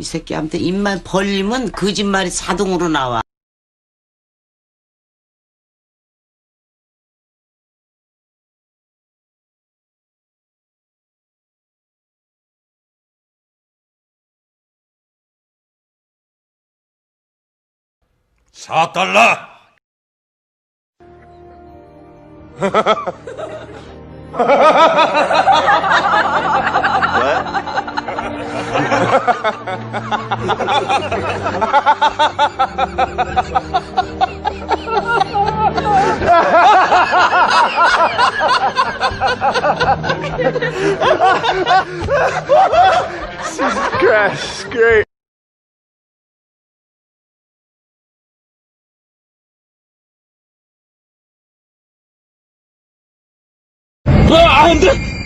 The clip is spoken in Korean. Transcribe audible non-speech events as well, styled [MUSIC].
이 새끼한테 입만 벌리면 거짓말이 자동으로 나와. 사달 [LAUGHS] Jesus Christ, great. But I'm